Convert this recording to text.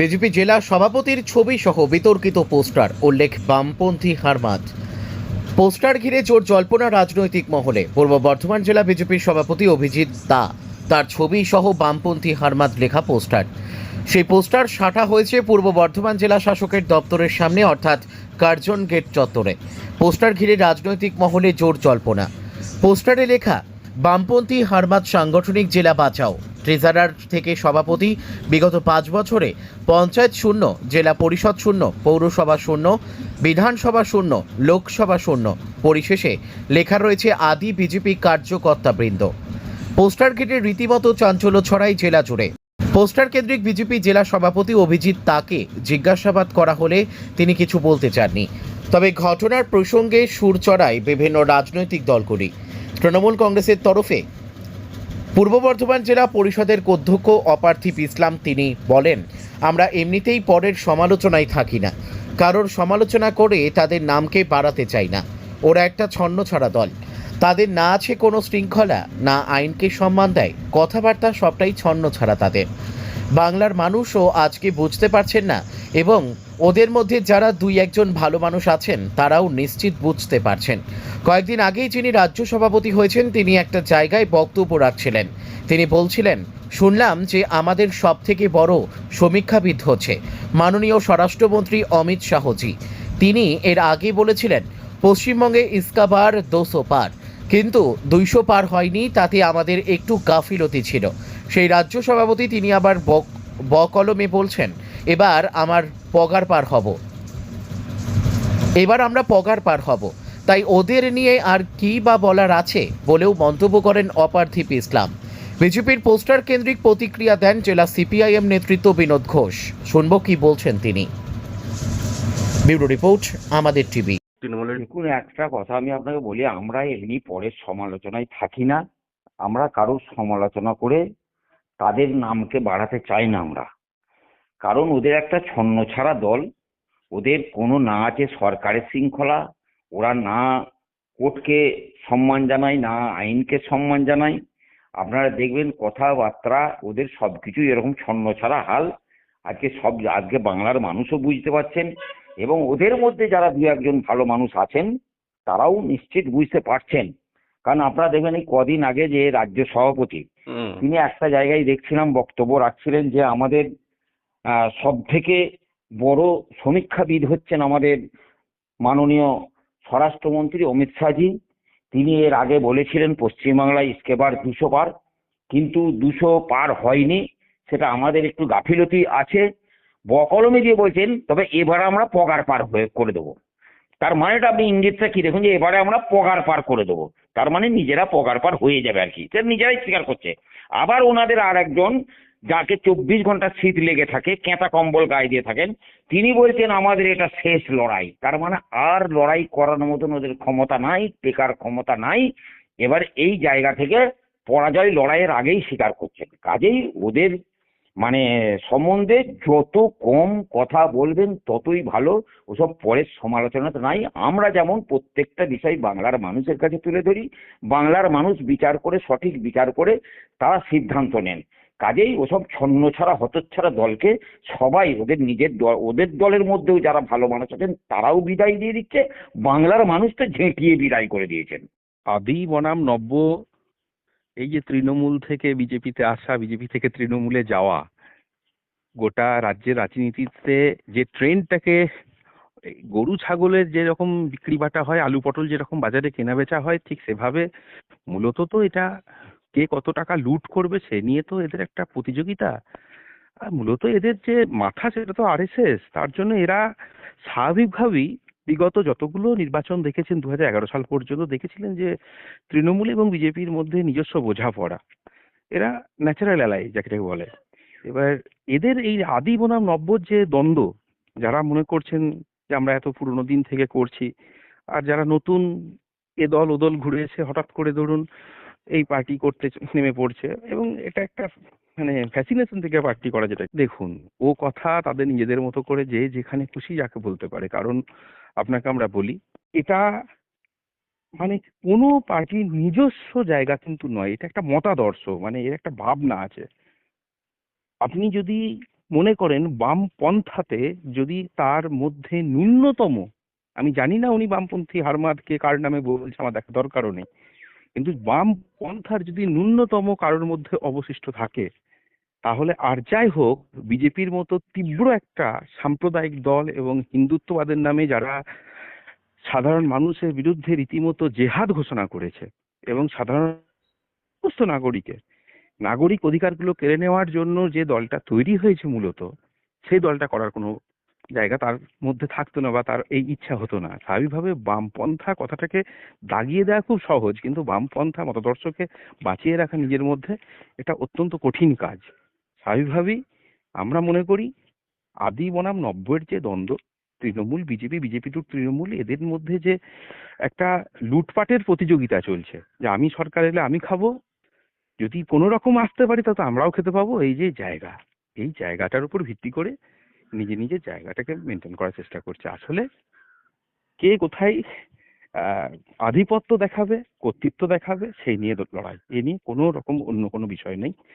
BJP জেলা সভাপতির ছবি সহ বিতর্কিত পোস্টার, উল্লেখ বামপন্থী হারমাত। পোস্টার ঘিরে জোর জল্পনা রাজনৈতিক মহলে। পূর্ব বর্ধমান জেলা বিজেপির সভাপতি অভিজিৎ দা তার ছবি সহ বামপন্থী হারমাত লেখা পোস্টার। সেই পোস্টার সাঁটা হয়েছে পূর্ব বর্ধমান জেলা শাসকের দপ্তরের সামনে, অর্থাৎ কার্জন গেট চত্বরে। পোস্টার ঘিরে রাজনৈতিক মহলে জোর জল্পনা। পোস্টারে লেখা, বামপন্থী হারমাত সাংগঠনিক জেলা বাঁচাও। ট্রেজারার থেকে সভাপতি, বিগত পাঁচ বছরে পঞ্চায়েত শূন্য, জেলা পরিষদ শূন্য, পৌরসভা শূন্য, বিধানসভা শূন্য, লোকসভা শূন্য, পরিশেষে লেখা রয়েছে আদি বিজেপি কার্যকর্তাবৃন্দ। পোস্টার কেটে রীতিমতো চাঞ্চল্য ছড়াই জেলা জুড়ে। পোস্টার কেন্দ্রিক বিজেপি জেলা সভাপতি অভিজিৎ তাকে জিজ্ঞাসাবাদ করা হলে তিনি কিছু বলতে চাননি। তবে ঘটনার প্রসঙ্গে সুর চড়ায় বিভিন্ন রাজনৈতিক দলগুলি। তৃণমূল কংগ্রেসের তরফে পূর্ব বর্ধমান জেলা পরিষদের অধ্যক্ষ অপার্থিব ইসলাম তিনি বলেন, আমরা এমনিতেই পরের সমালোচনায় থাকি না। কারোর সমালোচনা করে তাদের নামকে বাড়াতে চাই না। ওরা একটা ছন্ন ছন্নছাড়া দল। তাদের না আছে কোনো শৃঙ্খলা, না আইনকে সম্মান দেয়। কথাবার্তা সবটাই ছন্ন ছাড়া তাদের। বাংলার মানুষও আজকে বুঝতে পারছেন না এবং ওদের মধ্যে যারা দুই একজন ভালো মানুষ আছেন, তারাও নিশ্চিত বুঝতে পারছেন। কয়েকদিন আগেই যিনি রাজ্য সভাপতি হয়েছেন, তিনি একটা জায়গায় বক্তব্য রাখছিলেন। তিনি বলছিলেন, শুনলাম যে আমাদের সব থেকে বড় সমীক্ষাবিদ হচ্ছে মাননীয় স্বরাষ্ট্রমন্ত্রী অমিত শাহজি। তিনি এর আগে বলেছিলেন, পশ্চিমবঙ্গে ইস্কাবার দোসো পার। কিন্তু দুইশো পার হয়নি, তাতে আমাদের একটু গাফিলতি ছিল। সেই রাজ্য সভাপতি তিনি আবার বক, বকলমে বলছেন, এবার আমার পগার পার হব। এবার আমরা পগার পার হব। তাই ওদের নিয়ে আর কি বা বলার আছে বলেও মন্তব্য করেন অপার্থিব ইসলাম বিজেপির পোস্টার কেন্দ্রিক প্রতিক্রিয়া দেন জেলা সিপিআইএম নেতৃত্ব বিনোদ ঘোষ। শুনব কি বলছেন তিনি। ব্যুরো রিপোর্ট, আমাদের টিভি। দেখুন, একটা কথা আমি আপনাকে বলি, আমরা এমনি পরের সমালোচনায় থাকি না। আমরা কারোর সমালোচনা করে তাদের নামকে বাড়াতে চাই না আমরা। কারণ ওদের একটা ছন্নছাড়া দল। ওদের কোনো না আছে সরকারের শৃঙ্খলা। ওরা না কোর্টকে সম্মান জানায়, না আইনকে সম্মান জানায়। আপনারা দেখবেন কথাবার্তা, ওদের সব কিছুই এরকম ছন্নছাড়া হাল। আজকে সব, আজকে বাংলার মানুষও বুঝতে পারছেন এবং ওদের মধ্যে যারা দু একজন ভালো মানুষ আছেন, তারাও নিশ্চিত বুঝতে পারছেন। কারণ আপনারা দেখবেন এই কদিন আগে যে রাজ্য সভাপতি তিনি একটা জায়গায় দেখছিলাম বক্তব্য রাখছিলেন যে আমাদের সব থেকে বড় সমীক্ষাবিদ হচ্ছেন আমাদের মাননীয় স্বরাষ্ট্রমন্ত্রী অমিত শাহজি। তিনি এর আগে বলেছিলেন পশ্চিমবাংলায় ইস্কেবার দুশো পার কিন্তু দুশো পার হয়নি সেটা আমাদের একটু গাফিলতি আছে। বকলমে দিয়ে বলছেন তবে এবার আমরা পগার পার হয়ে করে দেবো। তার মানেটা আপনি ইঙ্গিতটা কি? দেখুন যে এবারে আমরা পগার পার করে দেবো। তার মানে নিজেরা পগার পার হয়ে যাবে আর কি। সে নিজেরাই স্বীকার করছে। আবার ওনাদের আর একজন যাকে চব্বিশ ঘণ্টা শীত লেগে থাকে কেঁটা কম্বল গায়ে দিয়ে থাকেন, তিনি বলছেন, আমাদের এটা শেষ লড়াই। তার মানে আর লড়াই করার মতন ওদের ক্ষমতা নাই, টেকার ক্ষমতা নাই। এবার এই জায়গা থেকে পরাজয় লড়াইয়ের আগেই স্বীকার করছেন। কাজেই ওদের মানে সম্বন্ধে যত কম কথা বলবেন, ততই ভালো। ওসব পরের সমালোচনা তো নাই। আমরা যেমন প্রত্যেকটা বিষয় বাংলার মানুষের কাছে তুলে ধরি, বাংলার মানুষ বিচার করে, সঠিক বিচার করে, তারা সিদ্ধান্ত নেন। কাজেই ওসব ছন্ন ছাড়া হতচ্ছাড়া দলকে সবাই ওদের নিজের দল, ওদের দলের মধ্যেও যারা ভালো মানুষ আছেন, তারাও বিদায় দিয়ে দিচ্ছে। বাংলার মানুষ তো ঝেঁটিয়ে বিদায় করে দিয়েছেন। আদি বনাম নব্য এই যে তৃণমূল থেকে বিজেপিতে আসা, বিজেপি থেকে তৃণমূলে যাওয়া, গোটা রাজ্যের রাজনীতিতে যে ট্রেন্ডটাকে এই গরু ছাগলের যেরকম বিক্রি বাটা হয়, আলু পটল যেরকম বাজারে কেনা বেচা হয়, ঠিক সেভাবে মূলত তো এটা কে কত টাকা লুট করবে সে নিয়ে তো এদের একটা প্রতিযোগিতা। আর মূলত এদের যে মাথা, সেটা তো আরএসএস, তার জন্য এরা স্বাভাবিকভাবেই বিগত যতগুলো নির্বাচন দেখেছেন দু হাজার এগারো সাল পর্যন্ত দেখেছিলেন যে তৃণমূল এবং বিজেপির মধ্যে নিজস্ব বোঝাপড়া। এরা ন্যাচারাল অ্যালাই যাকে বলে। এবার এদের এই আদি বনাম নব্য যে দ্বন্দ্ব, যারা মনে করছেন যে আমরা এত পুরনো দিন থেকে করছি, আর যারা নতুন এ দল ও দল ঘুরে এসে হঠাৎ করে ধরুন এই পার্টি করতে নেমে পড়ছে এবং এটা একটা মানে ফ্যাসিনেশন থেকে পার্টি করা যেটা। দেখুন, ও কথা তাদের নিজেদের মতো করে যে যেখানে খুশি যাকে বলতে পারে। কারণ আপনাকে আমরা বলি, এটা মানে কোনো পার্টির নিজস্ব জায়গা কিন্তু নয়, এটা একটা মতাদর্শ মানে এর একটা ভাবনা আছে। আপনি যদি মনে করেন বাম পন্থাতে যদি তার মধ্যে ন্যূনতম, আমি জানি না উনি বামপন্থী হারমাদকে কার নামে বলছে, আমার দেখা দরকারও নেই, কিন্তু বাম পন্থার যদি ন্যূনতম কারোর মধ্যে অবশিষ্ট থাকে তাহলে আর যাই হোক, বিজেপির মতো তীব্র একটা সাম্প্রদায়িক দল এবং হিন্দুত্ববাদের নামে যারা সাধারণ মানুষের বিরুদ্ধে রীতিমতো জেহাদ ঘোষণা করেছে এবং সাধারণ সমস্ত নাগরিকের, নাগরিক অধিকারগুলো কেড়ে নেওয়ার জন্য যে দলটা তৈরি হয়েছে মূলত, সেই দলটা করার কোনো জায়গা তার মধ্যে থাকতো না বা তার এই ইচ্ছা হতো না। স্বাভাবিকভাবে বামপন্থা কথাটাকে দাগিয়ে দেওয়া খুব সহজ, কিন্তু বামপন্থা মতাদর্শকে বাঁচিয়ে রাখা নিজের মধ্যে এটা অত্যন্ত কঠিন কাজ। স্বাভাবিকভাবেই আমরা মনে করি আদি বনাম নব্বইয়ের যে দ্বন্দ্ব, Trinamool, BJP BJP to Trinamool, এদের মধ্যে যে একটা লুটপাটের প্রতিযোগিতা চলছে, যে আমি সরকার এলে আমি খাব, যদি কোনো রকম আসতে পারি তাতে আমরাও খেতে পাবো, এই যে জায়গা, এই জায়গাটার উপর ভিত্তি করে নিজে নিজের জায়গাটাকে মেনটেন করার চেষ্টা করছে। আসলে কে কোথায় আধিপত্য দেখাবে, কর্তৃত্ব দেখাবে, সেই নিয়ে লড়াই। এ নিয়ে কোনো রকম অন্য কোনো বিষয় নেই।